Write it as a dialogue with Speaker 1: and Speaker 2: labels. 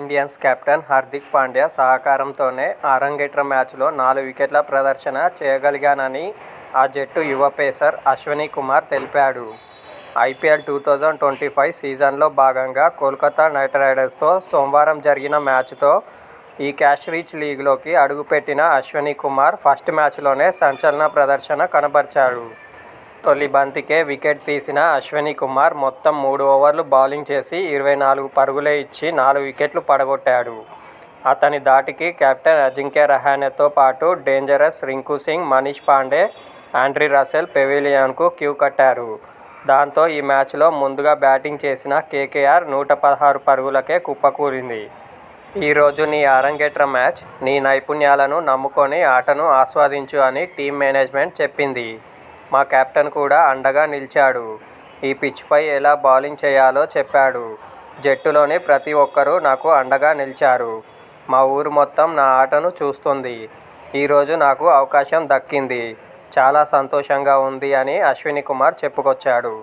Speaker 1: Indians captain Hardik Pandya సహకారంతోనే ఆరంగేట్ర మ్యాచ్లో నాలుగు వికెట్ల ప్రదర్శన చేయగలిగానని ఆ జట్టు యువ పేసర్ అశ్వినీ కుమార్ తెలిపాడు. IPL two thousand twenty five సీజన్లో భాగంగా కోల్కతా నైట్ రైడర్స్తో సోమవారం జరిగిన మ్యాచ్తో ఈ క్యాష్ రీచ్ లీగ్లోకి అడుగుపెట్టిన అశ్వినీ కుమార్ ఫస్ట్ మ్యాచ్లోనే సంచలన ప్రదర్శన కనబర్చాడు. తొలి బంతికే వికెట్ తీసిన అశ్విని కుమార్ మొత్తం మూడు ఓవర్లు బౌలింగ్ చేసి ఇరవై నాలుగు పరుగులే ఇచ్చి నాలుగు వికెట్లు పడగొట్టాడు. అతని ధాటికి కెప్టెన్ అజింక్య రహానెతో పాటు dangerous Rinku Singh, Manish Pandey, Andre Russell పెవిలియన్కు queue కట్టారు. దాంతో ఈ మ్యాచ్లో ముందుగా బ్యాటింగ్ చేసిన కేకేఆర్ నూట పదహారు పరుగులకే కుప్పకూలింది. ఈరోజు నీ అరంగేట్ర మ్యాచ్. నీ నైపుణ్యాలను నమ్ముకొని ఆటను ఆస్వాదించు అని టీం మేనేజ్మెంట్ చెప్పింది. మా కెప్టెన్ కూడా అండగా నిలిచాడు. ఈ పిచ్పై ఎలా బౌలింగ్ చేయాలో చెప్పాడు. జట్టులోని ప్రతి ఒక్కరూ నాకు అండగా నిలిచారు. మా ఊరు మొత్తం నా ఆటను చూస్తుంది ఈరోజు నాకు అవకాశం దక్కింది. చాలా సంతోషంగా ఉంది అని అశ్విని కుమార్ చెప్పుకొచ్చాడు.